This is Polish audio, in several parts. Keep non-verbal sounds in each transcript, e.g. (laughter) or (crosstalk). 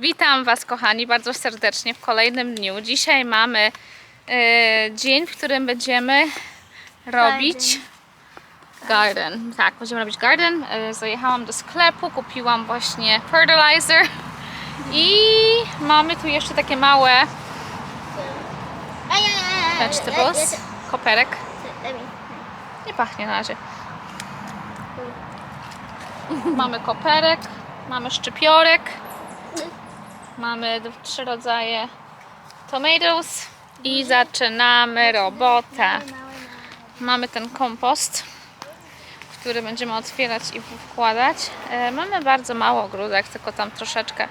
Witam Was, kochani, bardzo serdecznie w kolejnym dniu. Dzisiaj mamy e, dzień, w którym będziemy robić garden. Tak, będziemy robić garden. E, zajechałam do sklepu, kupiłam właśnie fertilizer i mamy tu jeszcze takie małe vegetables, koperek. Nie pachnie na razie. Mamy koperek, mamy szczypiorek, mamy trzy rodzaje tomatoes i zaczynamy robotę. Mamy ten kompost, który będziemy otwierać i wkładać. E, Mamy bardzo mało ogródek, tylko tam troszeczkę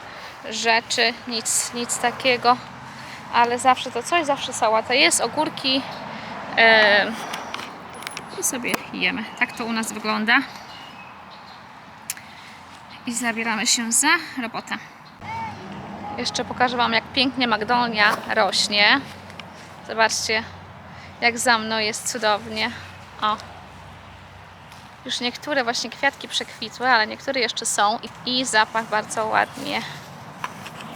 rzeczy, nic, nic takiego, ale zawsze to coś, zawsze sałata jest, ogórki e, i sobie jemy. Tak to u nas wygląda i zabieramy się za robotę. Jeszcze pokażę Wam, jak pięknie Magdonia rośnie. Zobaczcie, jak za mną jest cudownie. O. Już niektóre właśnie kwiatki przekwitły, ale niektóre jeszcze są i, i zapach bardzo ładnie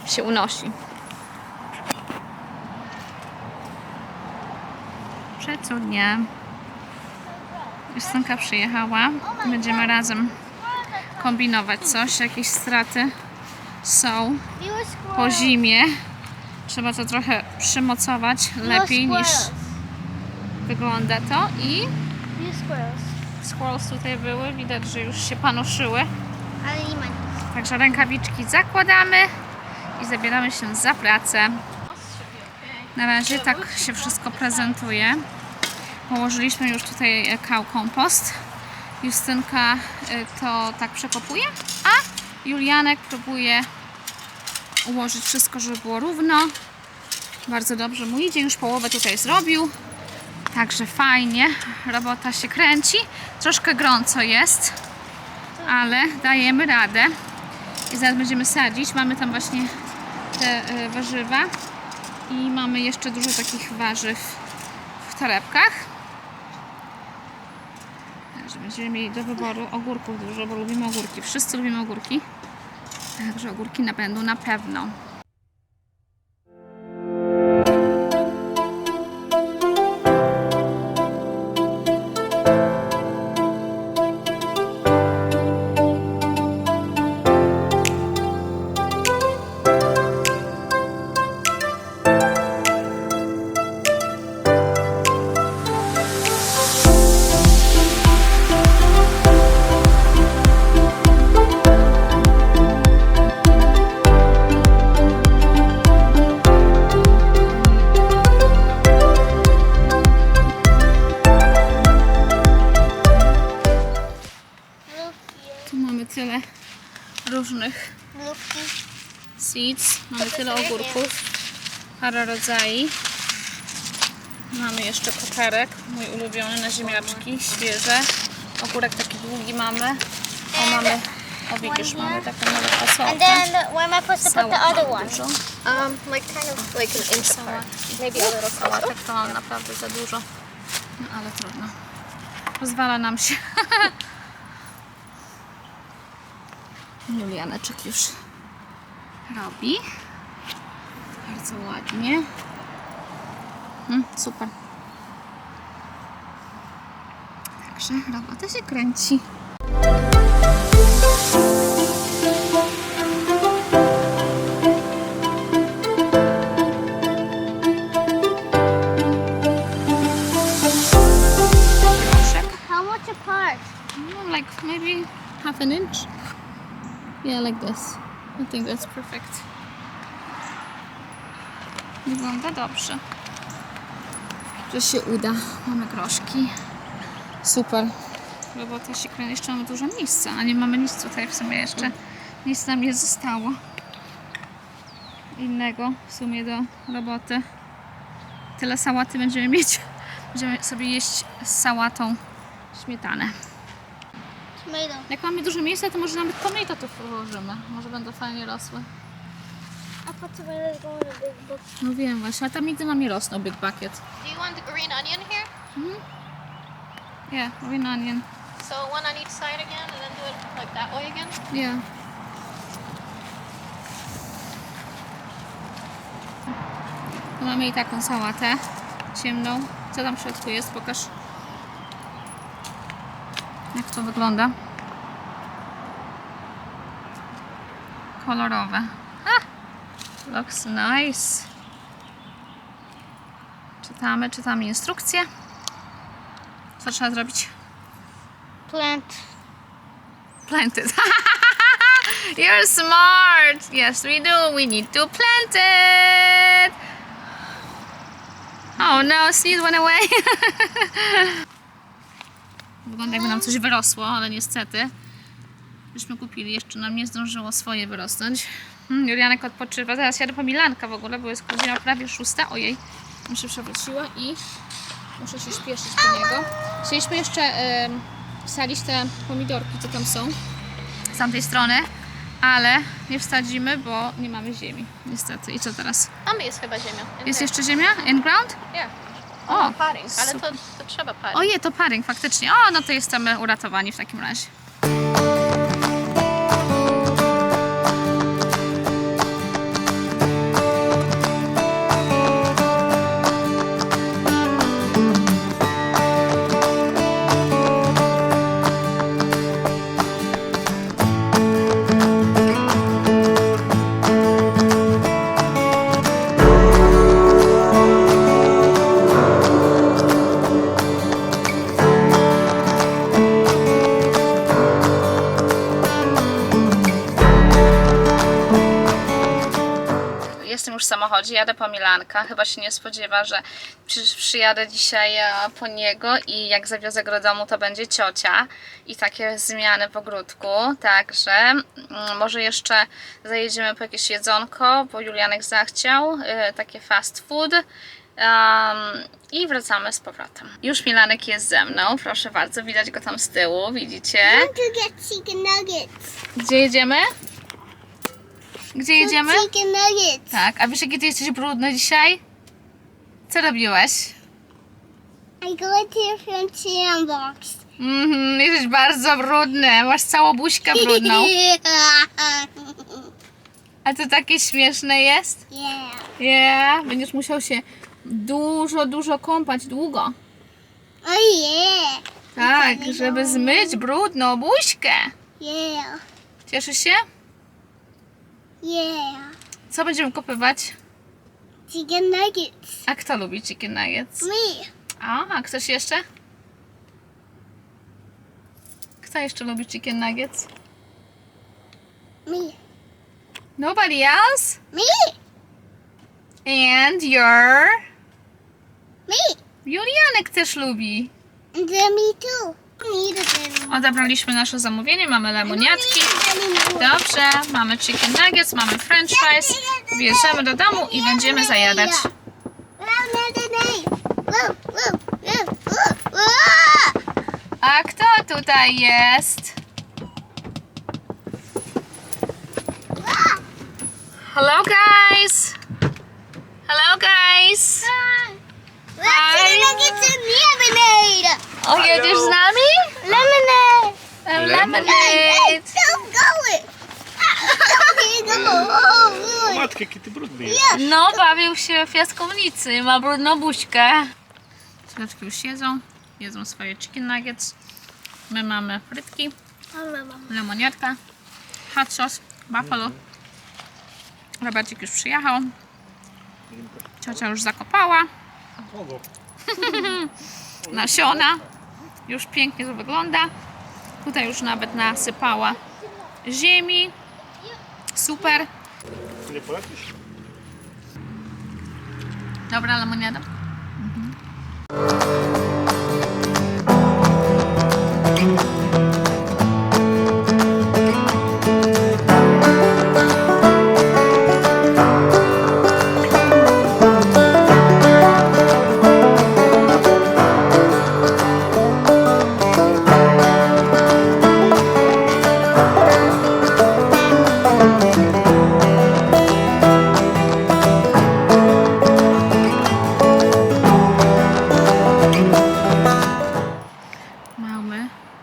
się unosi. Przecudnie. Justynka przyjechała. Będziemy razem kombinować coś, jakieś straty są po zimie. Trzeba to trochę przymocować lepiej niż wygląda to i squirrels tutaj były, widać, że już się panoszyły. Ale nie ma nic. Także rękawiczki zakładamy i zabieramy się za pracę. Na razie tak się wszystko prezentuje. Położyliśmy już tutaj e, cow kompost. Justynka e, to tak przekopuje, Julianek próbuje ułożyć wszystko, żeby było równo. Bardzo dobrze mu idzie, już połowę tutaj zrobił. Także fajnie, robota się kręci. Troszkę gorąco jest, ale dajemy radę. I zaraz będziemy sadzić. Mamy tam właśnie te e, warzywa i mamy jeszcze dużo takich warzyw w torebkach. Także będziemy mieli do wyboru ogórków dużo, bo lubimy ogórki. Wszyscy lubimy ogórki. Także ogórki na będą na pewno. Tyle ogórków. Parę rodzajów. Mamy jeszcze koperek, mój ulubiony na ziemniaczki, świeże. Ogórek taki długi mamy. O, mamy, o widzisz, mamy taką the Sałatę one? dużo. Um, like kind of like an inch apart. Maybe a little Sałatek to mam naprawdę za dużo. No ale trudno. Pozwala nam się. (laughs) Julianeczek już robi. Bardzo ładnie. Mm, super. Także robota się kręci. Proszek. How much apart? Like maybe half an inch. Yeah, like this. I think that's perfect. Wygląda dobrze. Że się uda. Mamy groszki. Super. Robota się kręci. Jeszcze mamy dużo miejsca, a nie mamy nic tutaj w sumie jeszcze. Nic nam nie zostało. Innego w sumie do roboty. Tyle sałaty będziemy mieć. Będziemy sobie jeść z sałatą śmietanę. Tomato. Jak mamy dużo miejsca, to może nawet tomato tu włożymy. Może będą fajnie rosły. I put tomatoes go in a big book. No wiem właśnie, ale tam nigdy nam nie rosną big bucket. Do you want the green onion here? Yeah, green onion. So one on each side again, and then do it like that way again. Yeah. Tu mamy i taką sałatę ciemną. Co tam w środku jest? Pokaż. Jak to wygląda? Kolorowe. Looks nice. Czytamy, czytamy instrukcję. Co trzeba zrobić? Plant. Planted. (laughs) You're smart. Yes, we do. We need to plant it. Oh no, seed went away. (laughs) Wygląda jakby nam coś wyrosło, ale niestety. Byśmy kupili, jeszcze nam nie zdążyło swoje wyrosnąć. Hmm, Julianek odpoczywa. Zaraz jadę po Milanka w ogóle, bo jest godzina prawie szósta. Ojej, mi się przewróciła i muszę się śpieszyć po niego. Chcieliśmy jeszcze wsadzić te pomidorki, co tam są z tamtej strony, ale nie wsadzimy, bo nie mamy ziemi. Niestety. I co teraz? Tam jest chyba ziemia. In Jest there. jeszcze ziemia? In ground? Yeah. O, Paring, ale to, to trzeba palić. Oje, to paring faktycznie. O, no to jesteśmy uratowani w takim razie. Już w samochodzie, jadę po Milanka. Chyba się nie spodziewa, że przy, przyjadę dzisiaj e, po niego i jak zawiozę go do domu, to będzie ciocia i takie zmiany w ogródku. Także mm, może jeszcze zajedziemy po jakieś jedzonko, bo Julianek zachciał e, takie fast food. Um, I wracamy z powrotem. Już Milanek jest ze mną, proszę bardzo, widać go tam z tyłu, widzicie? Gdzie jedziemy? Gdzie jedziemy? Chicken nuggets. Tak, a wiesz jaki ty jesteś brudny dzisiaj? Co robiłeś? I go front sandbox. Mhm, jesteś bardzo brudny, masz całą buźkę brudną. (laughs) A to takie śmieszne jest? yeah. Yeah, będziesz musiał się dużo, dużo kąpać, długo. Oh yeah. Tak, żeby zmyć brudną buźkę. Yeah. Cieszysz się? Yeah. Co będziemy kopywać? Chicken nuggets. A kto lubi chicken nuggets? Me. A, a ktoś jeszcze? Kto jeszcze lubi chicken nuggets? Me. Nobody else? Me. And your... Me. Julianek też lubi. And me too. Odebraliśmy nasze zamówienie, mamy lemoniatki. Dobrze, mamy chicken nuggets, mamy french fries. Bierzemy do domu i będziemy zajadać. A kto tutaj jest? Hello guys! Hello guys! O, jedziesz z nami? Lemonade. Em, Lemonade! Don't go it. Jaki ty brudny jest. No, bawił się w piaskownicy, ma brudną buźkę. Córeczki już jedzą, jedzą swoje chicken nuggets. My mamy frytki, lemoniatka, hot sauce, buffalo. Robercik już przyjechał. Ciocia już zakopała (laughs) nasiona. Już pięknie to wygląda. Tutaj już nawet nasypała ziemi. Super. Nie polecisz? Dobra lemoniada. Mamy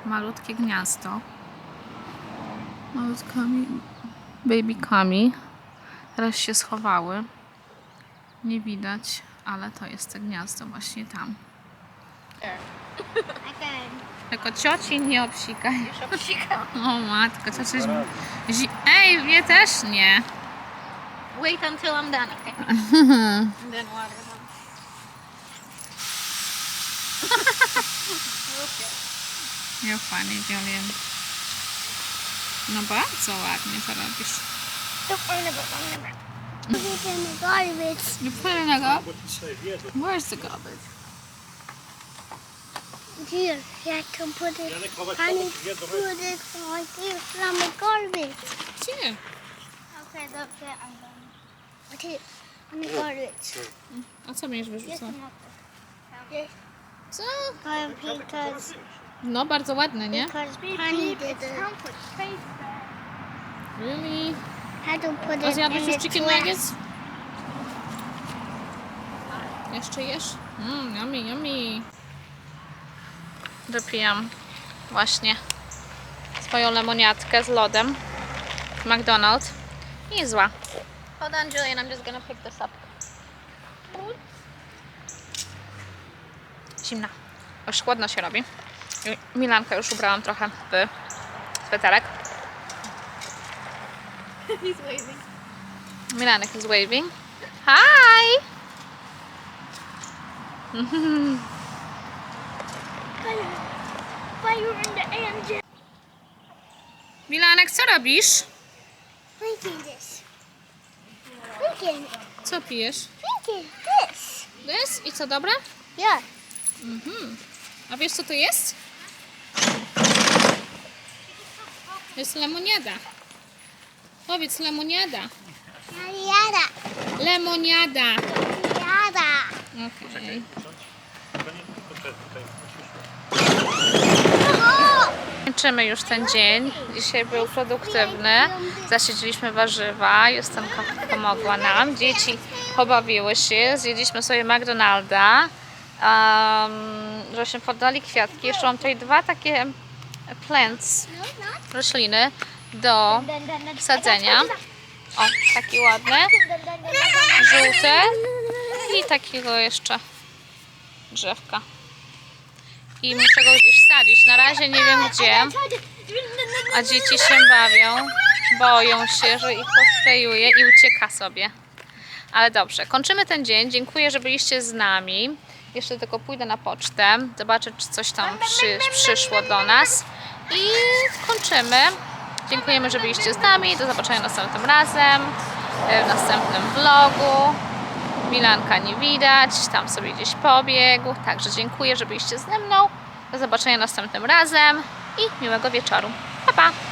malutkie gniazdo. Malutkami babykami. Teraz się schowały. Nie widać, ale to jest to gniazdo właśnie tam. Again. Tylko cioci nie obsikaj. Już obsikam. (laughs) O matko, ciocia. Zi- Ej, mnie też nie. Wait until I'm done, okay? (laughs) And then water (laughs) them. Nie fajnie, Julian. No bardzo ładnie to robisz. Don't worry about it. Put it in the garbage. You put it in the garbage? What you say? Yeah, but Where's the garbage? Here, you have to put it. Janek, chować Honey, to jest put it right here from the garbage. Gdzie? Okay, that's it. I'm done. Put it in the garbage. A co będziesz Just wyrzucał? enough. Yes, Co? No, bardzo ładne, nie? because honey did it. Really? Had to put A it zjadłeś już chicken nuggets? Jeszcze jesz? Mmm, yummy, yummy. Dopijam właśnie swoją lemoniatkę z lodem w McDonald's. Nie zła. Hold on, Julian. I'm just gonna pick this up. Zimna. Już chłodno się robi. Milankę już ubrałam trochę w sweterek. He's waving. Milanek is waving. Hi! Fire in the engine. Milanek, co robisz? Drinking this. Drinking. Co pijesz? Drinking this. This? I co, dobre? Yeah. Mhm. A wiesz co to jest? To jest lemoniada. Powiedz lemoniada. Yada. Lemoniada. Yada. Okej. Kończymy już ten dzień. Dzisiaj był produktywny. Zasiedzieliśmy warzywa. Justynka pomogła nam. Dzieci pobawiły się. Zjedliśmy sobie McDonalda. Um, żeśmy podali kwiatki. Jeszcze mam tutaj dwa takie plants, rośliny do sadzenia. O, dun, dun. żółte i takiego jeszcze drzewka. I muszę go gdzieś wsadzić. Na razie nie wiem gdzie, a dzieci się bawią, boją się, że ich posprejuje i ucieka sobie. Ale dobrze, kończymy ten dzień. Dziękuję, że byliście z nami. Jeszcze tylko pójdę na pocztę, zobaczę, czy coś tam przy, przyszło do nas. I kończymy. Dziękujemy, że byliście z nami. Do zobaczenia następnym razem, e, w następnym vlogu. Milanka nie widać, tam sobie gdzieś pobiegł. Także dziękuję, że byliście ze mną. Do zobaczenia następnym razem i miłego wieczoru. Pa, pa!